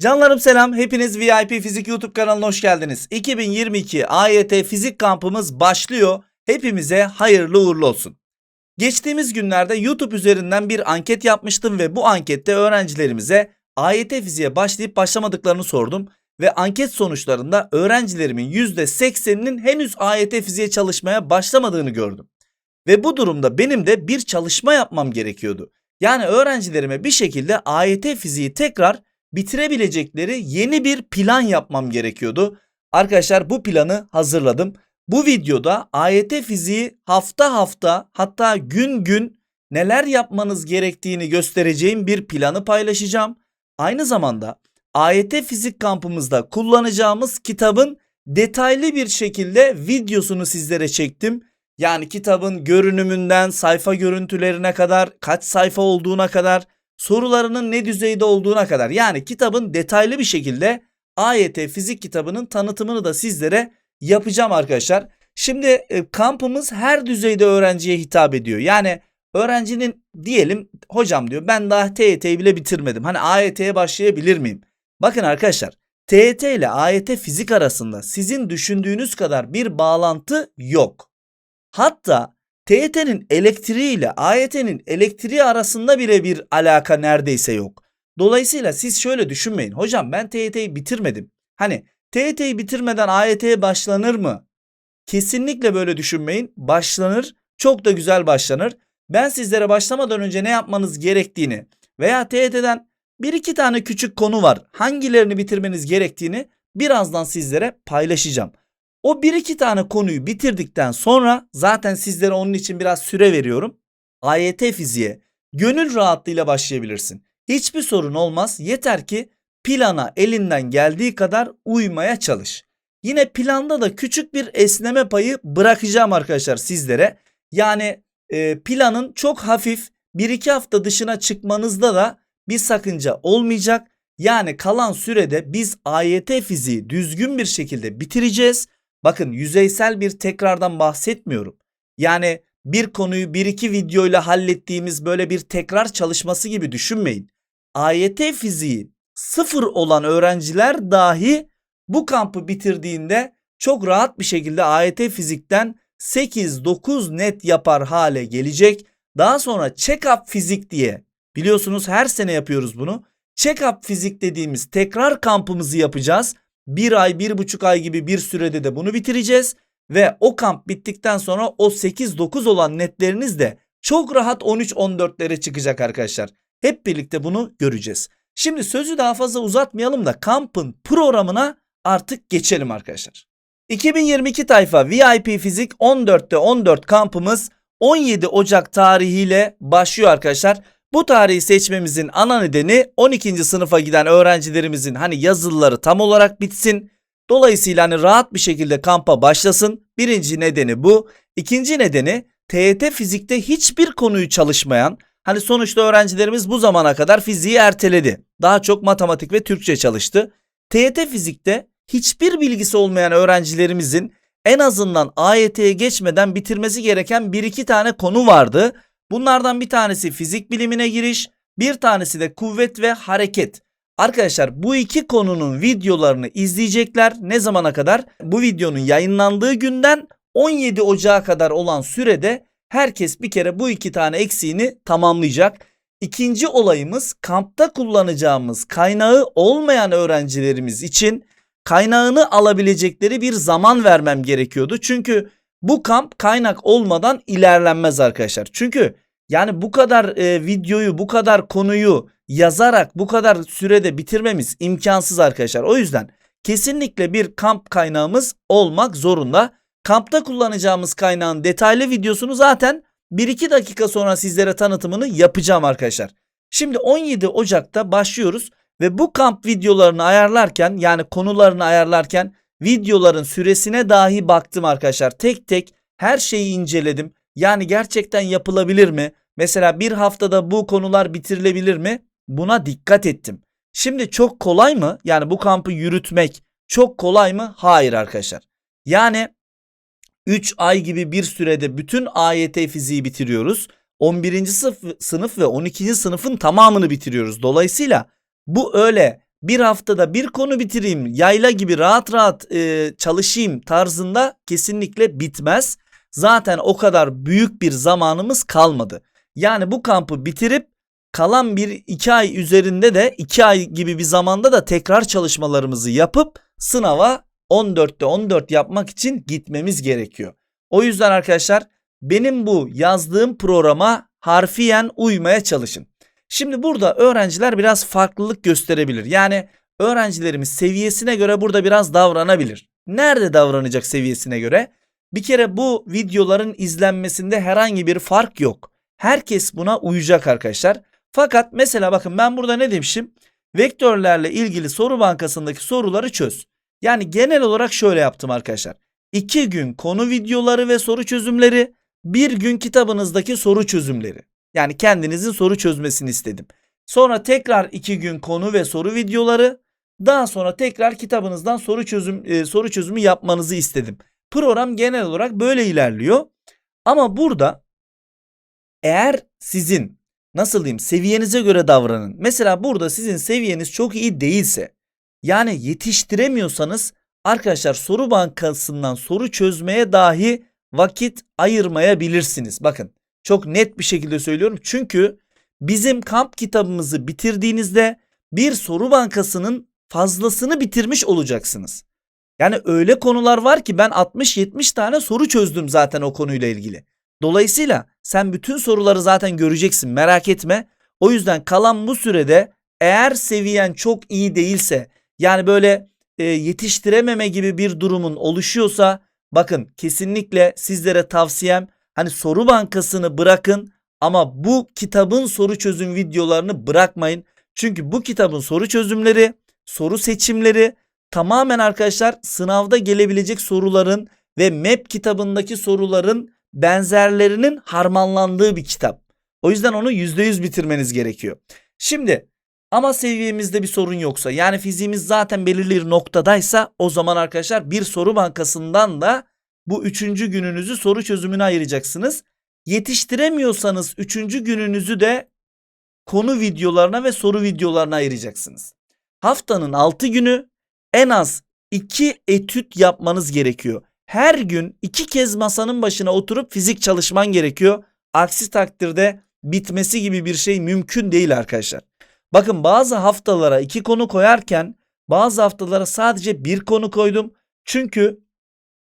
Canlarım selam. Hepiniz VIP Fizik YouTube kanalına hoş geldiniz. 2022 AYT Fizik kampımız başlıyor. Hepimize hayırlı uğurlu olsun. Geçtiğimiz günlerde YouTube üzerinden bir anket yapmıştım ve bu ankette öğrencilerimize AYT Fizik'e başlayıp başlamadıklarını sordum. Ve anket sonuçlarında öğrencilerimin %80'inin henüz AYT Fizik'e çalışmaya başlamadığını gördüm. Ve bu durumda benim de bir çalışma yapmam gerekiyordu. Yani öğrencilerime bir şekilde AYT Fizik'i tekrar bitirebilecekleri yeni bir plan yapmam gerekiyordu. Arkadaşlar bu planı hazırladım. Bu videoda AYT fiziği hafta hafta hatta gün gün neler yapmanız gerektiğini göstereceğim bir planı paylaşacağım. Aynı zamanda AYT fizik kampımızda kullanacağımız kitabın detaylı bir şekilde videosunu sizlere çektim. Yani kitabın görünümünden sayfa görüntülerine kadar, kaç sayfa olduğuna kadar, sorularının ne düzeyde olduğuna kadar yani kitabın detaylı bir şekilde AYT fizik kitabının tanıtımını da sizlere yapacağım arkadaşlar. Şimdi e, kampımız her düzeyde öğrenciye hitap ediyor. Yani öğrencinin diyelim hocam diyor ben daha TYT'yi bile bitirmedim. Hani AYT'ye başlayabilir miyim? Bakın arkadaşlar TYT ile AYT fizik arasında sizin düşündüğünüz kadar bir bağlantı yok. Hatta TYT'nin elektriği ile AYT'nin elektriği arasında bile bir alaka neredeyse yok. Dolayısıyla siz şöyle düşünmeyin. Hocam ben TYT'yi bitirmedim. Hani TYT'yi bitirmeden AYT'ye başlanır mı? Kesinlikle böyle düşünmeyin. Başlanır. Çok da güzel başlanır. Ben sizlere başlamadan önce ne yapmanız gerektiğini veya TYT'den bir iki tane küçük konu var. Hangilerini bitirmeniz gerektiğini birazdan sizlere paylaşacağım. O bir iki tane konuyu bitirdikten sonra zaten sizlere onun için biraz süre veriyorum. AYT fiziğe gönül rahatlığıyla başlayabilirsin. Hiçbir sorun olmaz. Yeter ki plana elinden geldiği kadar uymaya çalış. Yine planda da küçük bir esneme payı bırakacağım arkadaşlar sizlere. Yani e, planın çok hafif bir iki hafta dışına çıkmanızda da bir sakınca olmayacak. Yani kalan sürede biz AYT fiziği düzgün bir şekilde bitireceğiz. Bakın yüzeysel bir tekrardan bahsetmiyorum. Yani bir konuyu bir iki videoyla hallettiğimiz böyle bir tekrar çalışması gibi düşünmeyin. AYT fiziği sıfır olan öğrenciler dahi bu kampı bitirdiğinde çok rahat bir şekilde AYT fizikten 8-9 net yapar hale gelecek. Daha sonra check-up fizik diye biliyorsunuz her sene yapıyoruz bunu. Check-up fizik dediğimiz tekrar kampımızı yapacağız. Bir ay, bir buçuk ay gibi bir sürede de bunu bitireceğiz. Ve o kamp bittikten sonra o 8-9 olan netleriniz de çok rahat 13-14'lere çıkacak arkadaşlar. Hep birlikte bunu göreceğiz. Şimdi sözü daha fazla uzatmayalım da kampın programına artık geçelim arkadaşlar. 2022 tayfa VIP Fizik 14'te 14 kampımız 17 Ocak tarihiyle başlıyor arkadaşlar. Bu tarihi seçmemizin ana nedeni 12. sınıfa giden öğrencilerimizin hani yazılıları tam olarak bitsin. Dolayısıyla hani rahat bir şekilde kampa başlasın. Birinci nedeni bu. İkinci nedeni TYT fizikte hiçbir konuyu çalışmayan hani sonuçta öğrencilerimiz bu zamana kadar fiziği erteledi. Daha çok matematik ve Türkçe çalıştı. TYT fizikte hiçbir bilgisi olmayan öğrencilerimizin en azından AYT'ye geçmeden bitirmesi gereken bir iki tane konu vardı. Bunlardan bir tanesi fizik bilimine giriş, bir tanesi de kuvvet ve hareket. Arkadaşlar bu iki konunun videolarını izleyecekler. Ne zamana kadar? Bu videonun yayınlandığı günden 17 Ocağı kadar olan sürede herkes bir kere bu iki tane eksiğini tamamlayacak. İkinci olayımız kampta kullanacağımız kaynağı olmayan öğrencilerimiz için kaynağını alabilecekleri bir zaman vermem gerekiyordu. Çünkü bu kamp kaynak olmadan ilerlenmez arkadaşlar. Çünkü yani bu kadar e, videoyu, bu kadar konuyu yazarak bu kadar sürede bitirmemiz imkansız arkadaşlar. O yüzden kesinlikle bir kamp kaynağımız olmak zorunda. Kampta kullanacağımız kaynağın detaylı videosunu zaten 1-2 dakika sonra sizlere tanıtımını yapacağım arkadaşlar. Şimdi 17 Ocak'ta başlıyoruz ve bu kamp videolarını ayarlarken yani konularını ayarlarken videoların süresine dahi baktım arkadaşlar. Tek tek her şeyi inceledim. Yani gerçekten yapılabilir mi? Mesela bir haftada bu konular bitirilebilir mi? Buna dikkat ettim. Şimdi çok kolay mı? Yani bu kampı yürütmek çok kolay mı? Hayır arkadaşlar. Yani 3 ay gibi bir sürede bütün AYT fiziği bitiriyoruz. 11. sınıf, ve 12. sınıfın tamamını bitiriyoruz. Dolayısıyla bu öyle bir haftada bir konu bitireyim, yayla gibi rahat rahat e, çalışayım tarzında kesinlikle bitmez. Zaten o kadar büyük bir zamanımız kalmadı. Yani bu kampı bitirip kalan bir iki ay üzerinde de iki ay gibi bir zamanda da tekrar çalışmalarımızı yapıp sınava 14'te 14 yapmak için gitmemiz gerekiyor. O yüzden arkadaşlar benim bu yazdığım programa harfiyen uymaya çalışın. Şimdi burada öğrenciler biraz farklılık gösterebilir. Yani öğrencilerimiz seviyesine göre burada biraz davranabilir. Nerede davranacak seviyesine göre? Bir kere bu videoların izlenmesinde herhangi bir fark yok. Herkes buna uyacak arkadaşlar. Fakat mesela bakın ben burada ne demişim? Vektörlerle ilgili soru bankasındaki soruları çöz. Yani genel olarak şöyle yaptım arkadaşlar. 2 gün konu videoları ve soru çözümleri, bir gün kitabınızdaki soru çözümleri. Yani kendinizin soru çözmesini istedim. Sonra tekrar 2 gün konu ve soru videoları, daha sonra tekrar kitabınızdan soru çözüm e, soru çözümü yapmanızı istedim. Program genel olarak böyle ilerliyor. Ama burada eğer sizin nasıl diyeyim seviyenize göre davranın. Mesela burada sizin seviyeniz çok iyi değilse yani yetiştiremiyorsanız arkadaşlar soru bankasından soru çözmeye dahi vakit ayırmayabilirsiniz. Bakın çok net bir şekilde söylüyorum. Çünkü bizim kamp kitabımızı bitirdiğinizde bir soru bankasının fazlasını bitirmiş olacaksınız. Yani öyle konular var ki ben 60-70 tane soru çözdüm zaten o konuyla ilgili. Dolayısıyla sen bütün soruları zaten göreceksin merak etme. O yüzden kalan bu sürede eğer seviyen çok iyi değilse yani böyle e, yetiştirememe gibi bir durumun oluşuyorsa bakın kesinlikle sizlere tavsiyem hani soru bankasını bırakın ama bu kitabın soru çözüm videolarını bırakmayın. Çünkü bu kitabın soru çözümleri, soru seçimleri tamamen arkadaşlar sınavda gelebilecek soruların ve MEP kitabındaki soruların benzerlerinin harmanlandığı bir kitap. O yüzden onu %100 bitirmeniz gerekiyor. Şimdi ama seviyemizde bir sorun yoksa yani fiziğimiz zaten belirli bir noktadaysa o zaman arkadaşlar bir soru bankasından da bu üçüncü gününüzü soru çözümüne ayıracaksınız. Yetiştiremiyorsanız üçüncü gününüzü de konu videolarına ve soru videolarına ayıracaksınız. Haftanın 6 günü en az 2 etüt yapmanız gerekiyor. Her gün iki kez masanın başına oturup fizik çalışman gerekiyor. Aksi takdirde bitmesi gibi bir şey mümkün değil arkadaşlar. Bakın bazı haftalara iki konu koyarken bazı haftalara sadece bir konu koydum. Çünkü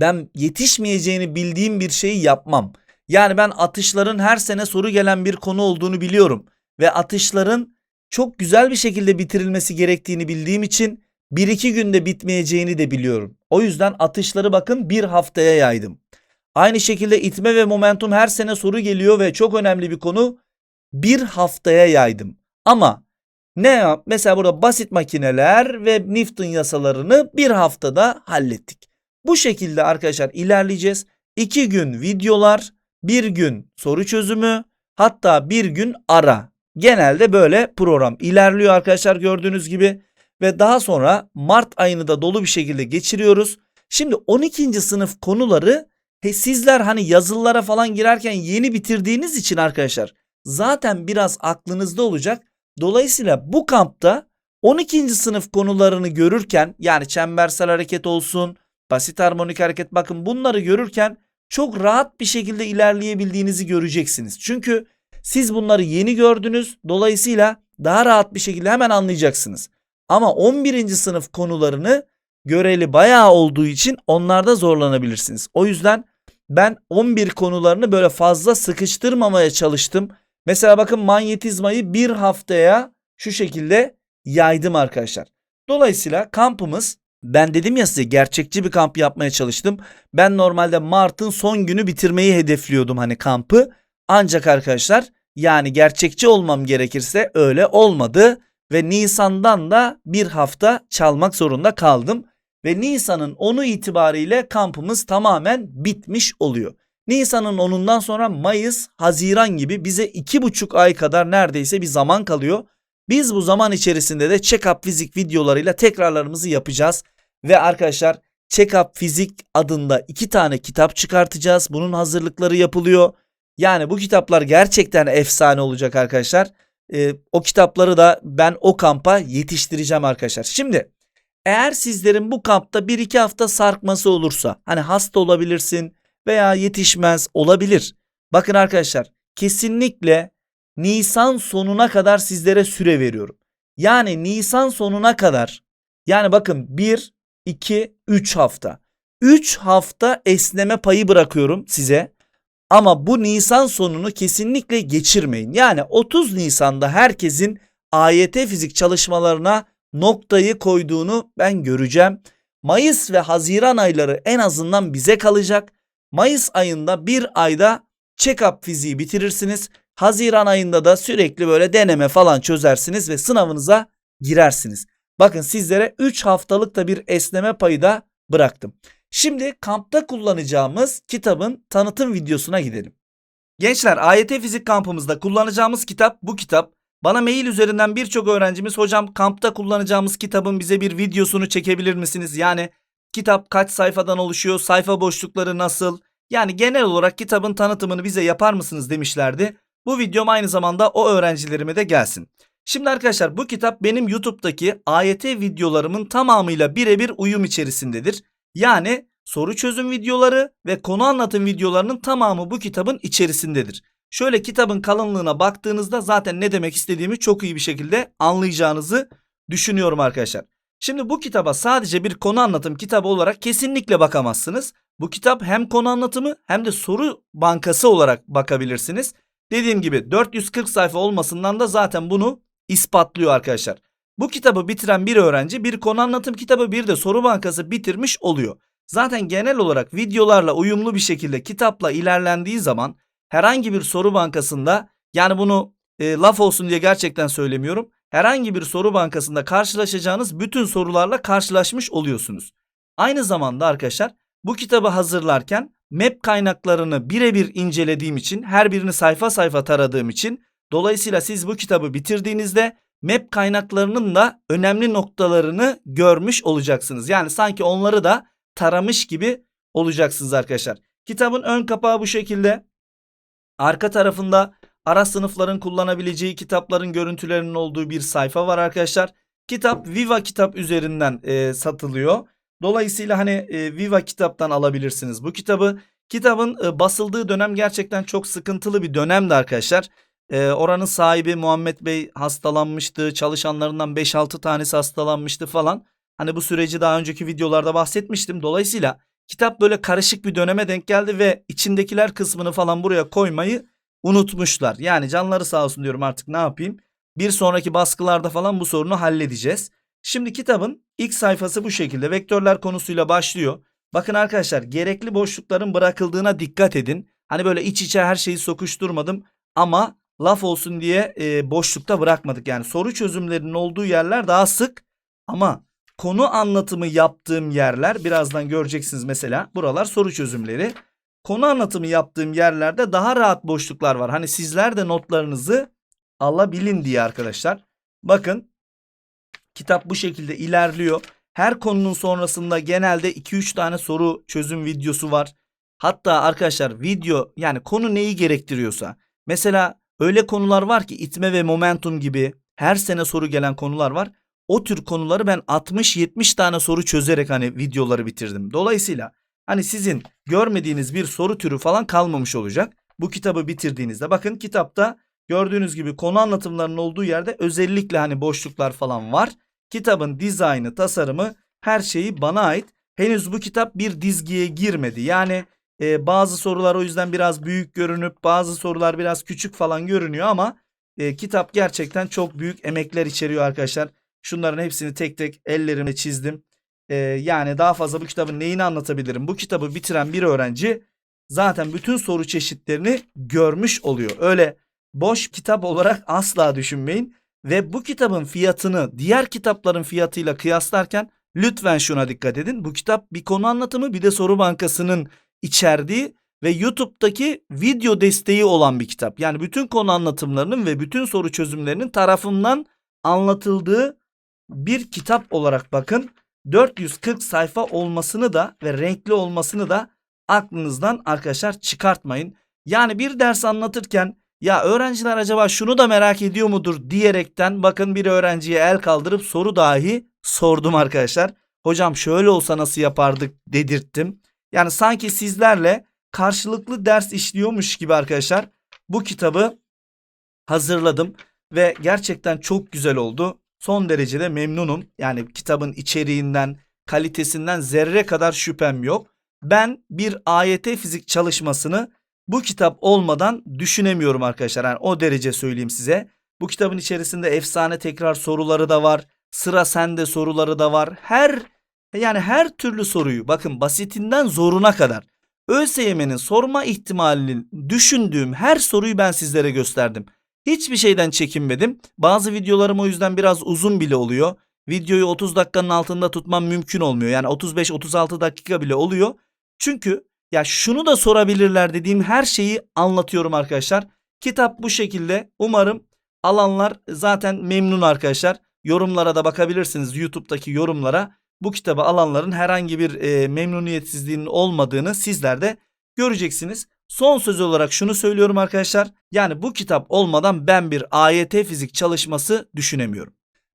ben yetişmeyeceğini bildiğim bir şeyi yapmam. Yani ben atışların her sene soru gelen bir konu olduğunu biliyorum ve atışların çok güzel bir şekilde bitirilmesi gerektiğini bildiğim için bir iki günde bitmeyeceğini de biliyorum. O yüzden atışları bakın bir haftaya yaydım. Aynı şekilde itme ve momentum her sene soru geliyor ve çok önemli bir konu bir haftaya yaydım. Ama ne yap? Mesela burada basit makineler ve Newton yasalarını bir haftada hallettik. Bu şekilde arkadaşlar ilerleyeceğiz. İki gün videolar, bir gün soru çözümü, hatta bir gün ara. Genelde böyle program ilerliyor arkadaşlar gördüğünüz gibi. Ve daha sonra Mart ayını da dolu bir şekilde geçiriyoruz. Şimdi 12. sınıf konuları he, sizler hani yazılılara falan girerken yeni bitirdiğiniz için arkadaşlar zaten biraz aklınızda olacak. Dolayısıyla bu kampta 12. sınıf konularını görürken yani çembersel hareket olsun, basit harmonik hareket bakın bunları görürken çok rahat bir şekilde ilerleyebildiğinizi göreceksiniz. Çünkü siz bunları yeni gördünüz. Dolayısıyla daha rahat bir şekilde hemen anlayacaksınız. Ama 11. sınıf konularını göreli bayağı olduğu için onlarda zorlanabilirsiniz. O yüzden ben 11 konularını böyle fazla sıkıştırmamaya çalıştım. Mesela bakın manyetizmayı bir haftaya şu şekilde yaydım arkadaşlar. Dolayısıyla kampımız ben dedim ya size gerçekçi bir kamp yapmaya çalıştım. Ben normalde Mart'ın son günü bitirmeyi hedefliyordum hani kampı. Ancak arkadaşlar yani gerçekçi olmam gerekirse öyle olmadı ve Nisan'dan da bir hafta çalmak zorunda kaldım. Ve Nisan'ın 10'u itibariyle kampımız tamamen bitmiş oluyor. Nisan'ın 10'undan sonra Mayıs, Haziran gibi bize 2,5 ay kadar neredeyse bir zaman kalıyor. Biz bu zaman içerisinde de check-up fizik videolarıyla tekrarlarımızı yapacağız. Ve arkadaşlar check-up fizik adında iki tane kitap çıkartacağız. Bunun hazırlıkları yapılıyor. Yani bu kitaplar gerçekten efsane olacak arkadaşlar. e, o kitapları da ben o kampa yetiştireceğim arkadaşlar. Şimdi eğer sizlerin bu kampta bir iki hafta sarkması olursa hani hasta olabilirsin veya yetişmez olabilir. Bakın arkadaşlar kesinlikle Nisan sonuna kadar sizlere süre veriyorum. Yani Nisan sonuna kadar yani bakın 1, 2, 3 hafta. 3 hafta esneme payı bırakıyorum size. Ama bu Nisan sonunu kesinlikle geçirmeyin. Yani 30 Nisan'da herkesin AYT fizik çalışmalarına noktayı koyduğunu ben göreceğim. Mayıs ve Haziran ayları en azından bize kalacak. Mayıs ayında bir ayda check-up fiziği bitirirsiniz. Haziran ayında da sürekli böyle deneme falan çözersiniz ve sınavınıza girersiniz. Bakın sizlere 3 haftalık da bir esneme payı da bıraktım. Şimdi kampta kullanacağımız kitabın tanıtım videosuna gidelim. Gençler AYT fizik kampımızda kullanacağımız kitap bu kitap. Bana mail üzerinden birçok öğrencimiz hocam kampta kullanacağımız kitabın bize bir videosunu çekebilir misiniz? Yani kitap kaç sayfadan oluşuyor, sayfa boşlukları nasıl? Yani genel olarak kitabın tanıtımını bize yapar mısınız demişlerdi. Bu videom aynı zamanda o öğrencilerime de gelsin. Şimdi arkadaşlar bu kitap benim YouTube'daki AYT videolarımın tamamıyla birebir uyum içerisindedir. Yani soru çözüm videoları ve konu anlatım videolarının tamamı bu kitabın içerisindedir. Şöyle kitabın kalınlığına baktığınızda zaten ne demek istediğimi çok iyi bir şekilde anlayacağınızı düşünüyorum arkadaşlar. Şimdi bu kitaba sadece bir konu anlatım kitabı olarak kesinlikle bakamazsınız. Bu kitap hem konu anlatımı hem de soru bankası olarak bakabilirsiniz. Dediğim gibi 440 sayfa olmasından da zaten bunu ispatlıyor arkadaşlar. Bu kitabı bitiren bir öğrenci bir konu anlatım kitabı bir de soru bankası bitirmiş oluyor. Zaten genel olarak videolarla uyumlu bir şekilde kitapla ilerlendiği zaman herhangi bir soru bankasında yani bunu e, laf olsun diye gerçekten söylemiyorum. Herhangi bir soru bankasında karşılaşacağınız bütün sorularla karşılaşmış oluyorsunuz. Aynı zamanda arkadaşlar bu kitabı hazırlarken map kaynaklarını birebir incelediğim için her birini sayfa sayfa taradığım için dolayısıyla siz bu kitabı bitirdiğinizde map kaynaklarının da önemli noktalarını görmüş olacaksınız. Yani sanki onları da taramış gibi olacaksınız arkadaşlar. Kitabın ön kapağı bu şekilde. Arka tarafında ara sınıfların kullanabileceği kitapların görüntülerinin olduğu bir sayfa var arkadaşlar. Kitap Viva kitap üzerinden e, satılıyor. Dolayısıyla hani e, Viva kitaptan alabilirsiniz bu kitabı. Kitabın e, basıldığı dönem gerçekten çok sıkıntılı bir dönemdi arkadaşlar. E, oranın sahibi Muhammed Bey hastalanmıştı. Çalışanlarından 5-6 tanesi hastalanmıştı falan. Hani bu süreci daha önceki videolarda bahsetmiştim. Dolayısıyla kitap böyle karışık bir döneme denk geldi ve içindekiler kısmını falan buraya koymayı unutmuşlar. Yani canları sağ olsun diyorum artık ne yapayım. Bir sonraki baskılarda falan bu sorunu halledeceğiz. Şimdi kitabın ilk sayfası bu şekilde vektörler konusuyla başlıyor. Bakın arkadaşlar gerekli boşlukların bırakıldığına dikkat edin. Hani böyle iç içe her şeyi sokuşturmadım ama laf olsun diye e, boşlukta bırakmadık. Yani soru çözümlerinin olduğu yerler daha sık ama konu anlatımı yaptığım yerler birazdan göreceksiniz mesela buralar soru çözümleri. Konu anlatımı yaptığım yerlerde daha rahat boşluklar var. Hani sizler de notlarınızı alabilin diye arkadaşlar. Bakın kitap bu şekilde ilerliyor. Her konunun sonrasında genelde 2-3 tane soru çözüm videosu var. Hatta arkadaşlar video yani konu neyi gerektiriyorsa. Mesela öyle konular var ki itme ve momentum gibi her sene soru gelen konular var. O tür konuları ben 60-70 tane soru çözerek hani videoları bitirdim. Dolayısıyla hani sizin görmediğiniz bir soru türü falan kalmamış olacak. Bu kitabı bitirdiğinizde bakın kitapta gördüğünüz gibi konu anlatımlarının olduğu yerde özellikle hani boşluklar falan var. Kitabın dizaynı, tasarımı her şeyi bana ait. Henüz bu kitap bir dizgiye girmedi. Yani e, bazı sorular o yüzden biraz büyük görünüp bazı sorular biraz küçük falan görünüyor ama e, kitap gerçekten çok büyük emekler içeriyor arkadaşlar. Şunların hepsini tek tek ellerimle çizdim. E, yani daha fazla bu kitabın neyini anlatabilirim? Bu kitabı bitiren bir öğrenci zaten bütün soru çeşitlerini görmüş oluyor. Öyle boş kitap olarak asla düşünmeyin. Ve bu kitabın fiyatını diğer kitapların fiyatıyla kıyaslarken lütfen şuna dikkat edin. Bu kitap bir konu anlatımı bir de soru bankasının içerdiği ve YouTube'daki video desteği olan bir kitap. Yani bütün konu anlatımlarının ve bütün soru çözümlerinin tarafından anlatıldığı bir kitap olarak bakın. 440 sayfa olmasını da ve renkli olmasını da aklınızdan arkadaşlar çıkartmayın. Yani bir ders anlatırken Ya öğrenciler acaba şunu da merak ediyor mudur diyerekten bakın bir öğrenciye el kaldırıp soru dahi sordum arkadaşlar. Hocam şöyle olsa nasıl yapardık dedirttim. Yani sanki sizlerle karşılıklı ders işliyormuş gibi arkadaşlar bu kitabı hazırladım ve gerçekten çok güzel oldu. Son derecede memnunum. Yani kitabın içeriğinden, kalitesinden zerre kadar şüphem yok. Ben bir AYT fizik çalışmasını bu kitap olmadan düşünemiyorum arkadaşlar. Yani o derece söyleyeyim size. Bu kitabın içerisinde efsane tekrar soruları da var. Sıra sende soruları da var. Her yani her türlü soruyu bakın basitinden zoruna kadar ÖSYM'nin sorma ihtimalini düşündüğüm her soruyu ben sizlere gösterdim. Hiçbir şeyden çekinmedim. Bazı videolarım o yüzden biraz uzun bile oluyor. Videoyu 30 dakikanın altında tutmam mümkün olmuyor. Yani 35-36 dakika bile oluyor. Çünkü ya şunu da sorabilirler dediğim her şeyi anlatıyorum arkadaşlar. Kitap bu şekilde. Umarım alanlar zaten memnun arkadaşlar. Yorumlara da bakabilirsiniz YouTube'daki yorumlara. Bu kitabı alanların herhangi bir e, memnuniyetsizliğinin olmadığını sizler de göreceksiniz. Son söz olarak şunu söylüyorum arkadaşlar. Yani bu kitap olmadan ben bir AYT fizik çalışması düşünemiyorum.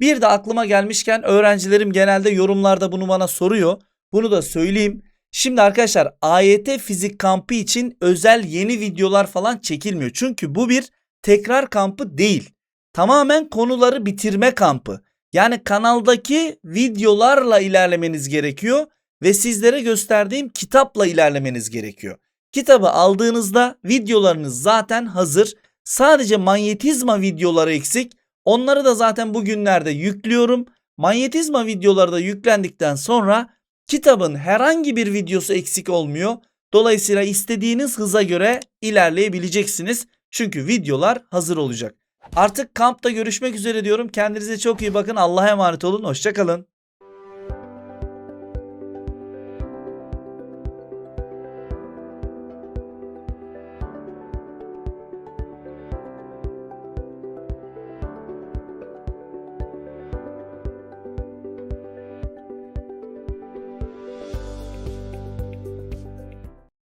Bir de aklıma gelmişken öğrencilerim genelde yorumlarda bunu bana soruyor. Bunu da söyleyeyim. Şimdi arkadaşlar AYT fizik kampı için özel yeni videolar falan çekilmiyor. Çünkü bu bir tekrar kampı değil. Tamamen konuları bitirme kampı. Yani kanaldaki videolarla ilerlemeniz gerekiyor ve sizlere gösterdiğim kitapla ilerlemeniz gerekiyor. Kitabı aldığınızda videolarınız zaten hazır. Sadece manyetizma videoları eksik. Onları da zaten bugünlerde yüklüyorum. Manyetizma videoları da yüklendikten sonra kitabın herhangi bir videosu eksik olmuyor. Dolayısıyla istediğiniz hıza göre ilerleyebileceksiniz. Çünkü videolar hazır olacak. Artık kampta görüşmek üzere diyorum. Kendinize çok iyi bakın. Allah'a emanet olun. Hoşçakalın.